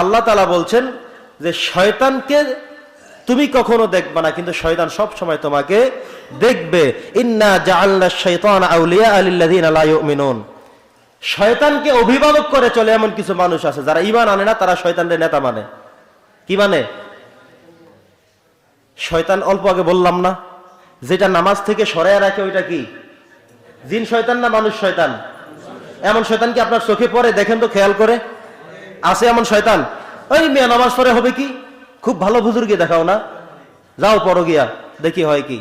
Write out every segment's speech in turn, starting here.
আল্লাহ তালা বলছেন যে শয়তানকে তুমি কখনো দেখবে না, কিন্তু শয়তান সব সময় তোমাকে দেখবে। ইন্না জাআলনা শাইতান আউলিয়া শয়তানকে অভিভাবক করে চলে এমন কিছু মানুষ আছে, যারা ঈমান আনে না, তারা শয়তানের নেতা মানে। কি মানে? শয়তান অল্প আগে বললাম না, যেটা নামাজ থেকে সরাইয়া রাখে ওইটা কি? জিন শয়তান না মানুষ শয়তান? এমন শয়তান কি আপনার চোখে পড়ে, দেখেন তো, খেয়াল করে? আছে এমন শয়তান। ওই মেয়ে, নামাজ পরে হবে কি? খুব ভালো বুজুর্গে দেখাও না। যাও, পড়ো গিয়া, দেখি হয় কি।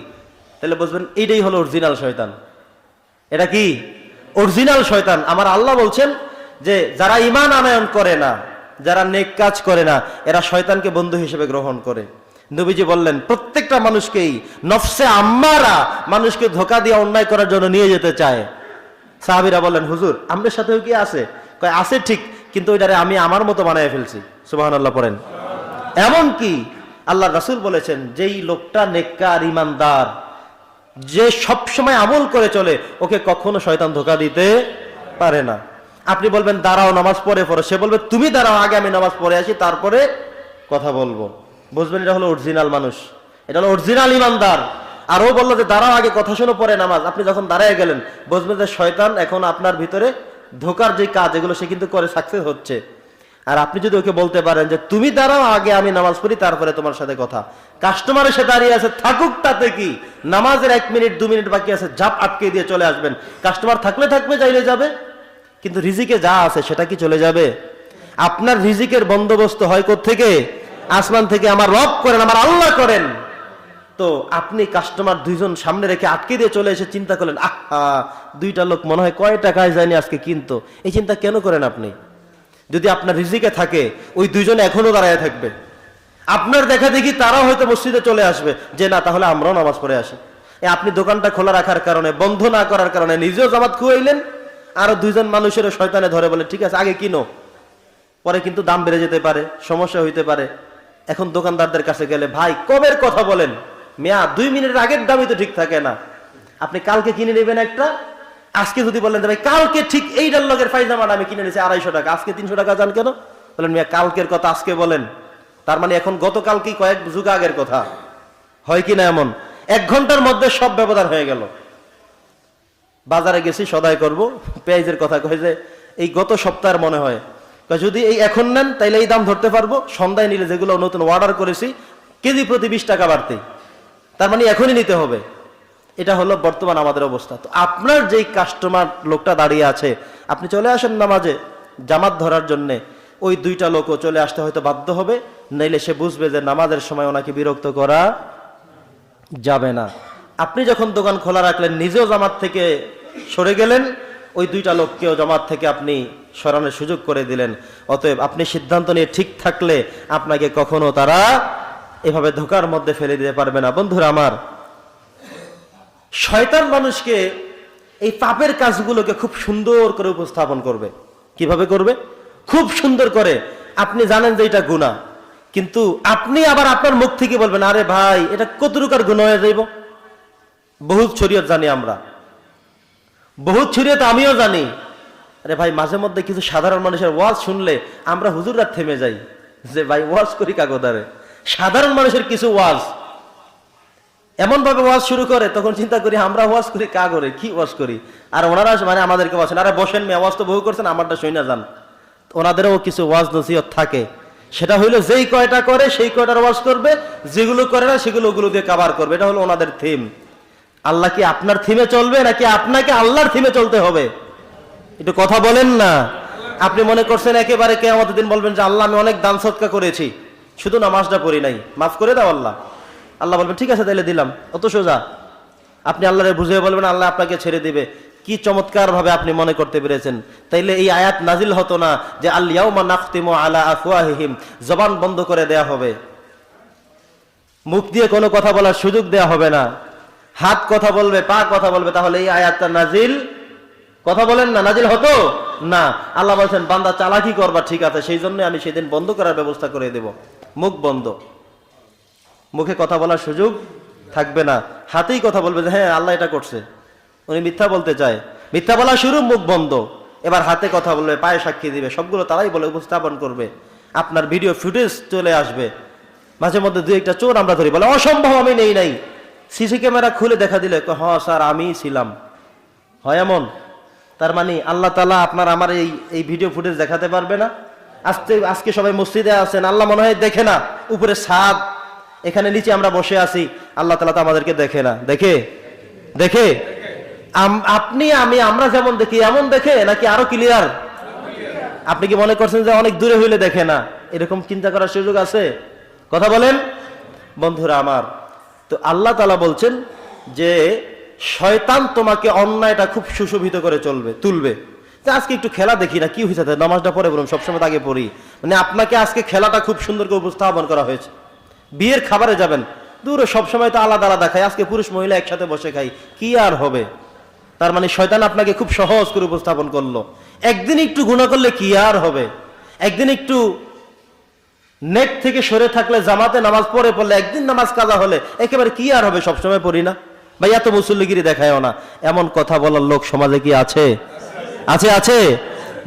তাহলে বুঝবেন, এইটাই হলো অরিজিনাল শয়তান। এটা কি? অরিজিনাল শয়তান। আমার আল্লাহ বলছেন যে, যারা ইমান আনয়ন করে না, যারা নেক কাজ করে না, এরা শয়তানকে বন্ধু হিসেবে গ্রহণ করে। নবীজি বললেন, প্রত্যেকটা মানুষকেই, নফসে আম্মারা মানুষকে ধোকা দিয়ে অন্যায় করার জন্য নিয়ে যেতে চায়। সাহাবিরা বললেন, হুজুর, আমাদের সাথেও কি আছে? কয়, আছে ঠিক কিন্তু ওইটারে আমি আমার মতো বানায় ফেলছি। সুবাহান আল্লাহ পড়েন। এমন কি আল্লাহ রাসূল বলেছেন, যেই লোকটা নেককার ইমানদার যে সব সময় আমল করে চলে, ওকে কখনো শয়তান ধোকা দিতে পারে না। আপনি বলবেন, দাঁড়াও, নামাজ পড়ে পড়ো। সে বলবে, তুমি দাঁড়াও, আগে আমি নামাজ পড়ে আসি, তারপরে কথা বলব। বুঝবেন, এটা হলো অরিজিনাল মানুষ। এটা হলো অরিজিনাল ইমানদার আর ও বলল যে, দাঁড়াও, আগে কথা শুনে, পরে নামাজ। আপনি যখন দাঁড়ায় গেলেন, বুঝবেন যে শয়তান এখন আপনার ভিতরে ধোকার যে কাজ, এগুলো সে কিন্তু করে সাকসেস হচ্ছে। আর আপনি যদি ওকে বলতে পারেন যে, তুমি দাঁড়াও, আগে আমি নামাজ পড়ি, তারপরে তোমার সাথে কথা। কাস্টমার এসে দাঁড়িয়ে আছে, থাকুক তাতে কি? নামাজের এক মিনিট, দু মিনিট বাকি আছে, ঝাপ আটকে দিয়ে চলে আসবেন। কাস্টমার থাকলে থাকবে, চাইলে যাবে। কিন্তু রিজিকে যা আছে, সেটা কি চলে যাবে? আপনার রিজিকের বন্দোবস্ত হয় থেকে আসমান থেকে আমার রব করেন, আমার আল্লাহ করেন। তো আপনি কাস্টমার দুইজন সামনে রেখে আটকে দিয়ে চলে এসে চিন্তা করলেন, আহা দুইটা লোক মনে হয় কয় টাকায় যায়নি আজকে কিনতো। এই চিন্তা কেন করেন আপনি? যদি আপনার রিজিকে থাকে, ওই দুইজন এখনও দাঁড়ায় থাকবে। আপনার দেখা দেখি তারাও হয়তো মসজিদে চলে আসবে। যে না, তাহলে আমরাও নামাজ পড়ে আসি। আপনি দোকানটা খোলা রাখার কারণে, বন্ধ না করার কারণে নিজেও জামাত খুয়াইলেন, আরও দুইজন মানুষের শয়তানে ধরে বলে, ঠিক আছে, আগে কিনো। পরে কিন্তু দাম বেড়ে যেতে পারে, সমস্যা হইতে পারে। এখন দোকানদারদের কাছে গেলে, ভাই, কবের কথা বলেন? মিয়া দুই মিনিটের আগের দামই তো ঠিক থাকে না। আপনি কালকে কিনে নেবেন একটা, আজকে যদি বলেন ভাই কালকে ঠিক এই লগের পায়জামাটা আমি কিনে নিয়েছি আড়াইশো টাকা, আজকে তিনশো টাকা যান কেন? বলেন, মিয়া, কালকের কথা আজকে বলেন। তার মানে এখন গতকাল কি কয়েক যুগ আগের কথা। হয় কি না এমন? এক ঘণ্টার মধ্যে সব ব্যবধান হয়ে গেল। বাজারে গেছি, সদাই করব। পেঁয়াজের কথা কয়ে যে, এই গত সপ্তাহের মনে হয়। যদি এই এখন নেন, তাইলে এই দাম ধরতে পারব। সন্ধ্যায় নিলে যেগুলো নতুন অর্ডার করেছি, কেজি প্রতি বিশ টাকা বাড়তে। তার মানে এখনই নিতে হবে। এটা হলো বর্তমান আমাদের অবস্থা। তো আপনার যেই কাস্টমার লোকটা দাঁড়িয়ে আছে, আপনি চলে আসেন নামাজে জামাত ধরার জন্যে, ওই দুইটা লোকও চলে আসতে হয়তো বাধ্য হবে, নাইলে সে বুঝবে যে নামাজের সময় ওনাকে বিরক্ত করা যাবে না। আপনি যখন দোকান খোলা রাখলেন, নিজেও জামাত থেকে সরে গেলেন, ওই দুইটা লোককেও জামাত থেকে আপনি সরানোর সুযোগ করে দিলেন। অতএব আপনি সিদ্ধান্ত নিয়ে ঠিক থাকলে আপনাকে কখনো তারা এভাবে ধোকার মধ্যে ফেলে দিতে পারবে না। বন্ধুরা আমার, শয়তান মানুষকে এই পাপের কাজগুলোকে খুব সুন্দর করে উপস্থাপন করবে। কীভাবে করবে? খুব সুন্দর করে। আপনি জানেন যে এটা গুণা কিন্তু আপনি আবার আপনার মুখ থেকে বলবেন, আরে ভাই, এটা কতটুকার গুণ হয়ে যাইব? বহুত শরীয়ত জানি আমরা। বহুত শরীয়ত আমিও জানি। আরে ভাই, মাঝে মধ্যে কিছু সাধারণ মানুষের ওয়াজ শুনলে আমরা হুজুররা থেমে যাই। যে ভাই, ওয়াজ করি কাগদারে। সাধারণ মানুষের কিছু ওয়াজ। এমন ভাবে ওয়াজ শুরু করে, তখন চিন্তা করি, আমরা ওয়াজ করি, কা করে? কি ওয়াজ করি? আর ওনারা মানে আমাদেরকে বলছেন, আরে বসেন মেয়ে, ওয়াজ তো বহু করছেন, আমারটা শুই না যান ওনাদেরও কিছু ওয়াজ নসিহত থাকে। সেটা হইল, যেই কয়টা করে, সেই কয়টার ওয়াজ করবে, যেগুলো করে না, সেগুলো ওগুলো দিয়ে কাবার করবে। এটা হলো ওনাদের থিম আল্লাহ কি আপনার থিমে চলবে, নাকি আপনাকে আল্লাহর থিমে চলতে হবে? একটু কথা বলেন না। আপনি মনে করছেন, একেবারে কে আমাদের দিন বলবেন যে, আল্লাহ, আমি অনেক দান সৎকা করেছি। শুধু নামাজটা পড়ি নাই, মাফ করে দাও আল্লাহ। আল্লাহ বলবেন ঠিক আছে, তাইলে দিলাম। অত সোজা। আপনি আল্লাহরে বুঝিয়ে বলবেন, আল্লাহ আপনাকে ছেড়ে দিবে। কি চমৎকার ভাবে আপনি মনে করতে পেরেছেন। তাইলে এই আয়াত নাজিল হতো না যে আল্লাহমা নাখতিমু আলা আফওয়াহিহিম। জবান বন্ধ করে দেয়া হবে। মুখ দিয়ে কোনো কথা বলার সুযোগ দেয়া হবে না। হাত কথা বলবে, পা কথা বলবে, তাহলে এই আয়াতটা নাজিল। কথা বলেন না, নাজিল হতো? না। আল্লাহ বলছেন, বান্দা চালাকি করবা, ঠিক আছে। সেই জন্য আমি সেদিন বন্ধ করার ব্যবস্থা করে দেব। মুখ বন্ধ। মুখে কথা বলার সুযোগ থাকবে না। হাতেই কথা বলবে যে হ্যাঁ আল্লাহ এটা করছে। উনি মিথ্যা বলতে চায়। মিথ্যা বলা শুরু মুখ বন্ধ। এবার হাতে কথা বলবে, পায়ে সাক্ষী দিবে, সবগুলো তারাই বলে উপস্থাপন করবে। আপনার ভিডিও ফুটেজ চলে আসবে। মাঝে মধ্যে দু একটা চোর আমরা ধরি, বলে, অসম্ভব, আমি নেই, নাই। সিসি ক্যামেরা খুলে দেখা দিলে হ, স্যার আমিই ছিলাম। হয় এমন? তার মানে আল্লাহ তালা আপনার আমার এই এই ভিডিও ফুটেজ দেখাতে পারবে না। আজকে আজকে সবাই মসজিদে আছেন, আল্লাহ মনে হয় দেখে না। উপরে সাদ এখানে নিচে আমরা বসে আছি, আল্লাহ তালা তো আমাদেরকে দেখে না। দেখে? দেখে? আপনি, আমি, আমরা যেমন দেখি, এমন দেখে নাকি আরও ক্লিয়ার আপনি কি মনে করছেন যে অনেক দূরে হইলে দেখে না? এরকম চিন্তা করার সুযোগ আছে? কথা বলেন? বন্ধুরা আমার, তো আল্লাহ তালা বলছেন যে, শয়তান তোমাকে অন্যায়টা খুব সুশোভিত করে চলবে, তুলবে। আজকে একটু খেলা দেখি না, কি হয়েছে নামাজটা পরে বলুন, সবসময় তো আগে পড়ি। মানে আপনাকে আজকে খেলাটা খুব সুন্দর করে উপস্থাপন করা হয়েছে। বিয়ের খাবারে যাবেন, দূরে সবসময় তো আলাদা আলাদা খাই, আজকে পুরুষ মহিলা একসাথে বসে খাই, কি আর হবে? তার মানে শয়তান আপনাকে খুব সহজ করে উপস্থাপন করল। একদিন একটু গুণা করলে কি আর হবে? একদিন একটু নেট থেকে সরে থাকলে, জামাতে নামাজ পড়ে পড়লে, একদিন নামাজ কাজা হলে, একেবারে কি আর হবে? সবসময় পড়ি না। ভাই এত মুসল্লিগিরি দেখায়ও না। এমন কথা বলার লোক সমাজে কি আছে? আছে আছে।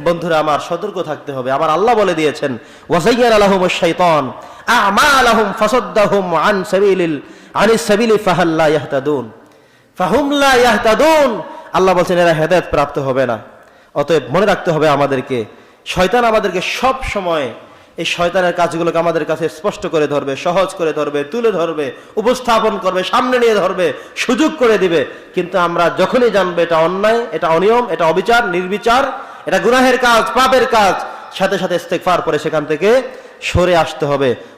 বন্ধুরা, আমার সতর্ক থাকতে হবে। আমার আল্লাহ বলে দিয়েছেন ওয়াসাইয়ার আলাহুম শাইতান আমালাহুম ফসদ্দাহুম আন সাবিলিল, আনি সাবিলি ফাহাল্লা ইয়াহতাদুন। ফাহুম লা ইয়াহতাদুন। আল্লাহ বলছেন, এরা হেদায়ত প্রাপ্ত হবে না। অতএব মনে রাখতে হবে আমাদেরকে, শয়তান আমাদেরকে সব সময় এই শয়তানের কাজগুলোকে আমাদের কাছে স্পষ্ট করে ধরবে, সহজ করে ধরবে, তুলে ধরবে, উপস্থাপন করবে, সামনে নিয়ে ধরবে, সুযোগ করে দিবে। কিন্তু আমরা যখনই জানবে এটা অন্যায়, এটা অনিয়ম, এটা অবিচার, নির্বিচার, এটা গুনাহের কাজ, পাপের কাজ, সাথে সাথে ইস্তেকফার পরে সেখান থেকে সরে আসতে হবে।